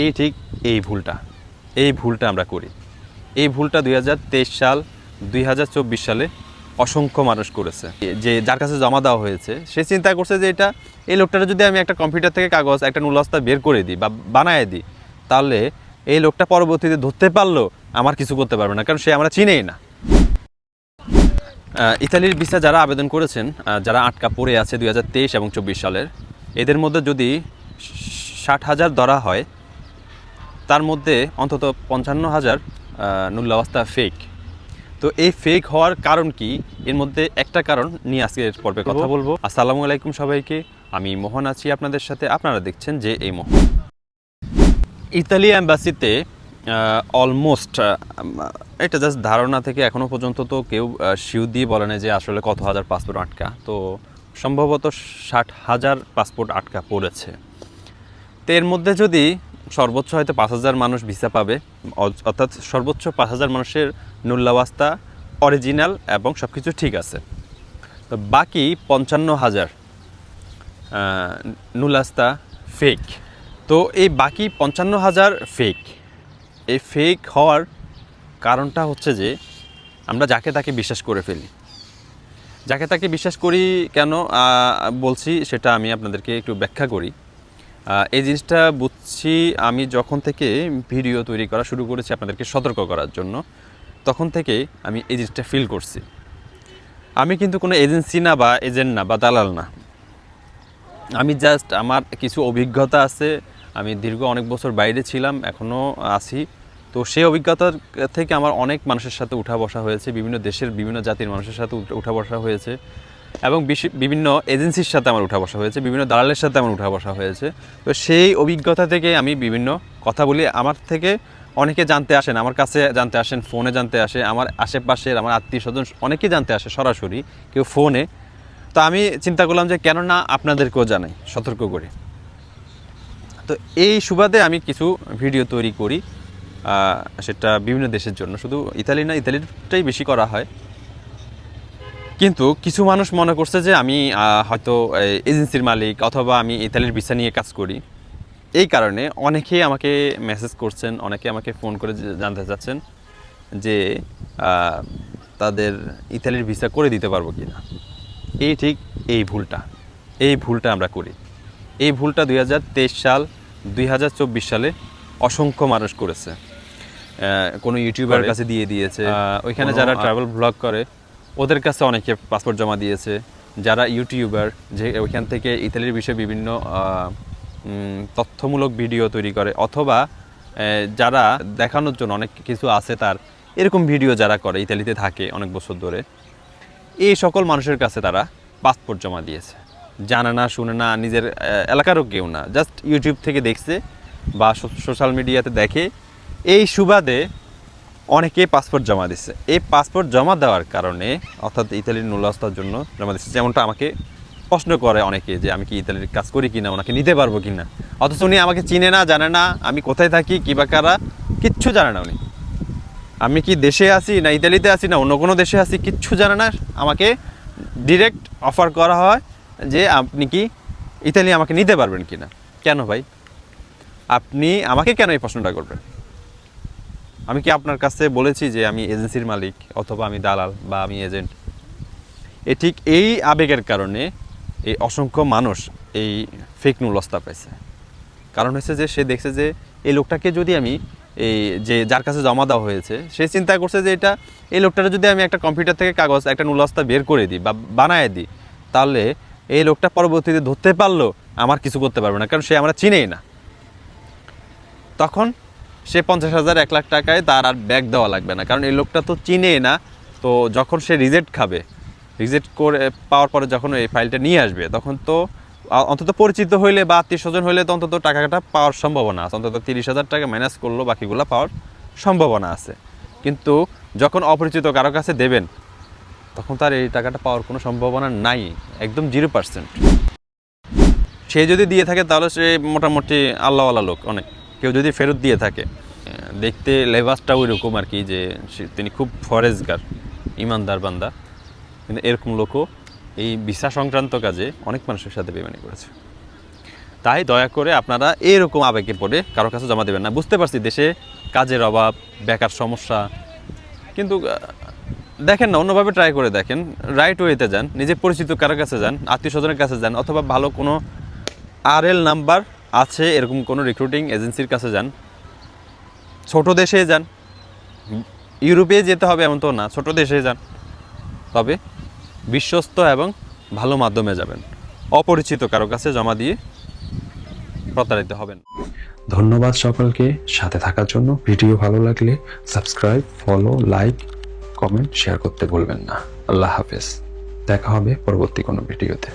এই ঠিক এই ভুলটা এই ভুলটা আমরা করি। এই ভুলটা দুই হাজার তেইশ সাল, দুই হাজার চব্বিশ সালে অসংখ্য মানুষ করেছে। যে যার কাছে জমা দেওয়া হয়েছে, সে চিন্তা করছে যে এটা, এই লোকটার যদি আমি একটা কম্পিউটার থেকে কাগজ, একটা নুলাস্তা বের করে দিই বা বানায় দিই, তাহলে এই লোকটা পরবর্তীতে ধরতে পারল আমার কিছু করতে পারবে না, কারণ সে আমরা চিনেই না। ইতালির ভিসা যারা আবেদন করেছেন যারা আটকা পড়ে আছে দুই হাজার তেইশ এবং চব্বিশ সালের, এদের মধ্যে যদি ষাট হাজার ধরা হয় তার মধ্যে অন্তত পঞ্চান্ন হাজার নুল্লাওয়াস্তা ফেক তো এই ফেক হওয়ার কারণ কি? এর মধ্যে একটা কারণ নিয়ে আজকের পর্বে কথা বলব। আসসালামু আলাইকুম সবাইকে। আমি মোহন আছি আপনাদের সাথে। আপনারা দেখছেন যে এই মোহন ইতালি অ্যাম্বাসিতে অলমোস্ট এটা জাস্ট ধারণা থেকে এখনও পর্যন্ত তো কেউ শিউ দিয়ে বলে না যে আসলে কত হাজার পাসপোর্ট আটকা। তো সম্ভবত ষাট হাজার পাসপোর্ট আটকা পড়েছে। তো এর মধ্যে যদি সর্বোচ্চ হয়তো পাঁচ হাজার মানুষ ভিসা পাবে। অর্থাৎ সর্বোচ্চ পাঁচ হাজার মানুষের নুল্লাওয়াস্তা অরিজিনাল এবং সব কিছু ঠিক আছে। তো বাকি পঞ্চান্ন হাজার নুলাস্তা ফেক তো এই বাকি পঞ্চান্ন হাজার ফেক এই ফেক হওয়ার কারণটা হচ্ছে যে, আমরা যাকে তাকে বিশ্বাস করে ফেলি। যাকে তাকে বিশ্বাস করি কেন? বলছি সেটা আমি আপনাদেরকে একটু ব্যাখ্যা করি। এই জিনিসটা বুঝছি আমি যখন থেকে ভিডিও তৈরি করা শুরু করেছি আপনাদেরকে সতর্ক করার জন্য, তখন থেকে আমি এই জিনিসটা ফিল করছি। আমি কিন্তু কোনো এজেন্সি না বা এজেন্ট না বা দালাল না। আমি জাস্ট আমার কিছু অভিজ্ঞতা আছে, আমি দীর্ঘ অনেক বছর বাইরে ছিলাম এখনও আছি। তো সেই অভিজ্ঞতার থেকে আমার অনেক মানুষের সাথে উঠা বসা হয়েছে, বিভিন্ন দেশের বিভিন্ন জাতির মানুষের সাথে উঠা- বসা হয়েছে। এবং বিভিন্ন এজেন্সির সাথে আমার উঠা বসা হয়েছে, বিভিন্ন দালালের সাথে আমার উঠা বসা হয়েছে। তো সেই অভিজ্ঞতা থেকে আমি বিভিন্ন কথা বলি। আমার থেকে অনেকে জানতে আসেন, আমার কাছে জানতে আসেন, ফোনে জানতে আসে, আমার আশেপাশের আমার আত্মীয় স্বজন অনেকেই জানতে আসে সরাসরি, কেউ ফোনে। তো আমি চিন্তা করলাম যে কেন না আপনাদেরকেও জানাই, সতর্ক করে। তো এই সুবাদে আমি কিছু ভিডিও তৈরি করি সেটা বিভিন্ন দেশের জন্য। শুধু ইতালি না ইতালিটাই বেশি করা হয়। কিন্তু কিছু মানুষ মনে করছে যে আমি হয়তো এজেন্সির মালিক অথবা আমি ইতালির ভিসা নিয়ে কাজ করি। এই কারণে অনেকেই আমাকে মেসেজ করছেন অনেকে আমাকে ফোন করে জানতে চাচ্ছেন যে তাদের ইতালির ভিসা করে দিতে পারব কি না এই ঠিক এই ভুলটা এই ভুলটা আমরা করি। এই ভুলটা দুই হাজার তেইশ সাল দুই হাজার চব্বিশ সালে অসংখ্য মানুষ করেছে। কোনো ইউটিউবার কাছে দিয়ে দিয়েছে। ওইখানে যারা ট্রাভেল ব্লগ করে ওদের কাছে অনেকে পাসপোর্ট জমা দিয়েছে। যারা ইউটিউবার যে ওইখান থেকে ইতালির বিষয়ে বিভিন্ন তথ্যমূলক ভিডিও তৈরি করে, অথবা যারা দেখানোর জন্য অনেক কিছু আছে তার, এরকম ভিডিও যারা করে, ইতালিতে থাকে অনেক বছর ধরে, এই সকল মানুষের কাছে তারা পাসপোর্ট জমা দিয়েছে। জানে না, শুনে না, নিজের এলাকারও কেউ না। জাস্ট ইউটিউব থেকে দেখছে বা সোশ্যাল মিডিয়াতে দেখে, এই সুবাদে অনেকে পাসপোর্ট জমা দিচ্ছে এই পাসপোর্ট জমা দেওয়ার কারণে, অর্থাৎ ইতালির নুলাস্তার জন্য জমা দিচ্ছে যেমনটা আমাকে প্রশ্ন করে অনেকে যে আমি কি ইতালির কাজ করি কি না ওনাকে নিতে পারব কি না অথচ উনি আমাকে চিনে না, জানে না, আমি কোথায় থাকি, কী বা কারা, কিচ্ছু জানে না উনি। আমি কি দেশে আছি না ইতালিতে আছি না অন্য কোনো দেশে আছি, কিচ্ছু জানে না। আমাকে ডিরেক্ট অফার করা হয় যে আপনি কি ইতালি আমাকে নিতে পারবেন কি না কেন ভাই? আপনি আমাকে কেন এই প্রশ্নটা করবেন? আমি কি আপনার কাছে বলেছি যে আমি এজেন্সির মালিক অথবা আমি দালাল বা আমি এজেন্ট? এ ঠিক এই আবেগের কারণে এই অসংখ্য মানুষ এই ফেক নুলস্তা পাইছে। কারণ হচ্ছে যে সে দেখছে যে এই লোকটাকে যদি আমি এই যে যার কাছে জমা দেওয়া হয়েছে, সে চিন্তা করছে যে এটা এই লোকটার যদি আমি একটা কম্পিউটার থেকে কাগজ, একটা নুলস্তা বের করে দিই বা বানায় দিই, তাহলে এই লোকটা পরবর্তীতে ধরতে পারল আমার কিছু করতে পারবে না, কারণ সে আমরা চিনেই না। তখন সে পঞ্চাশ হাজার, এক লাখ টাকায় তার আর ব্যাগ দেওয়া লাগবে না। কারণ এই লোকটা তো চিনেই না, তো যখন সে রিজেক্ট খাবে, রিজেক্ট করে পাওয়ার পরে যখন এই ফাইলটা নিয়ে আসবে, তখন তো অন্তত পরিচিত হইলে বা আত্মীয় স্বজন হইলে তো অন্তত টাকাটা পাওয়ার সম্ভাবনা আছে। অন্তত তিরিশ হাজার টাকা মাইনাস করল, বাকিগুলো পাওয়ার সম্ভাবনা আছে। কিন্তু যখন অপরিচিত কারও কাছে দেবেন, তখন তার এই টাকাটা পাওয়ার কোনো সম্ভাবনা নাই, একদম জিরো পার্সেন্ট সে যদি দিয়ে থাকে, তাহলে সে মোটামুটি আল্লাহওয়ালা লোক অনেক। কেউ যদি ফেরত দিয়ে থাকে, দেখতে লেবাসটা ওই রকম আর কি যে তিনি খুব ফরেজগার, ইমানদার বান্দা। কিন্তু এরকম লোকও এই ভিসা সংক্রান্ত কাজে অনেক মানুষের সাথে বেমানি করেছে। তাই দয়া করে আপনারা এরকম আবেগে পড়ে কারও কাছে জমা দেবেন না। বুঝতে পারছি দেশে কাজের অভাব, বেকার সমস্যা। কিন্তু দেখেন না, অন্যভাবে ট্রাই করে দেখেন। রাইট ওয়েতে যান, নিজে পরিচিত কারোর কাছে যান আত্মীয় স্বজনের কাছে যান, অথবা ভালো কোনো আর এল নাম্বার আছে, এরকম কোনো রিক্রুটিং এজেন্সির কাছে যান। ছোট দেশে যান। ইউরোপে যেতে হবে এমন তো না, ছোট দেশে যান। তবে বিশ্বস্ত এবং ভালো মাধ্যমে যাবেন। অপরিচিত কারও কাছে জমা দিয়ে প্রতারিত হবেন। ধন্যবাদ সকলকে সাথে থাকার জন্য। ভিডিও ভালো লাগলে subscribe, follow, like, comment, share করতে ভুলবেন না। আল্লাহ হাফেজ। দেখা হবে পরবর্তী কোনো ভিডিওতে।